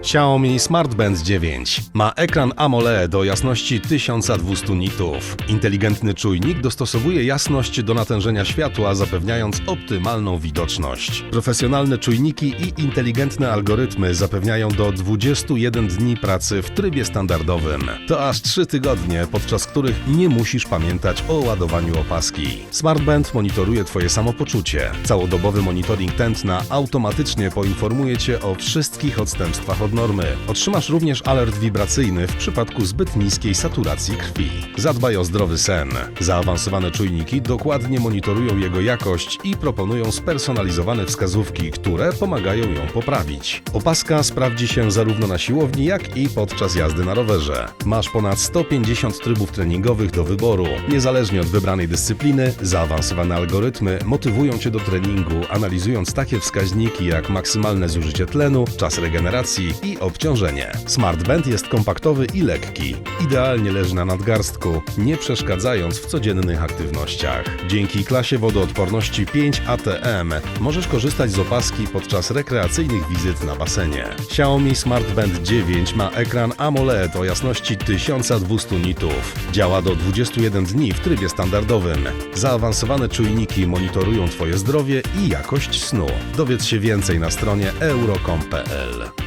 Xiaomi Smart Band 9 ma ekran AMOLED o jasności 1200 nitów. Inteligentny czujnik dostosowuje jasność do natężenia światła, zapewniając optymalną widoczność. Profesjonalne czujniki i inteligentne algorytmy zapewniają do 21 dni pracy w trybie standardowym. To aż 3 tygodnie, podczas których nie musisz pamiętać o ładowaniu opaski. Smart Band monitoruje Twoje samopoczucie. Całodobowy monitoring tętna automatycznie poinformuje Cię o wszystkich odstępstwach od normy. Otrzymasz również alert wibracyjny w przypadku zbyt niskiej saturacji krwi. Zadbaj o zdrowy sen. Zaawansowane czujniki dokładnie monitorują jego jakość i proponują spersonalizowane wskazówki, które pomagają ją poprawić. Opaska sprawdzi się zarówno na siłowni, jak i podczas jazdy na rowerze. Masz ponad 150 trybów treningowych do wyboru. Niezależnie od wybranej dyscypliny, zaawansowane algorytmy motywują Cię do treningu, analizując takie wskaźniki jak maksymalne zużycie tlenu, czas regeneracji i obciążenie. Smart Band jest kompaktowy i lekki. Idealnie leży na nadgarstku, nie przeszkadzając w codziennych aktywnościach. Dzięki klasie wodoodporności 5 ATM możesz korzystać z opaski podczas rekreacyjnych wizyt na basenie. Xiaomi Smart Band 9 ma ekran AMOLED o jasności 1200 nitów. Działa do 21 dni w trybie standardowym. Zaawansowane czujniki monitorują Twoje zdrowie i jakość snu. Dowiedz się więcej na stronie euro.com.pl.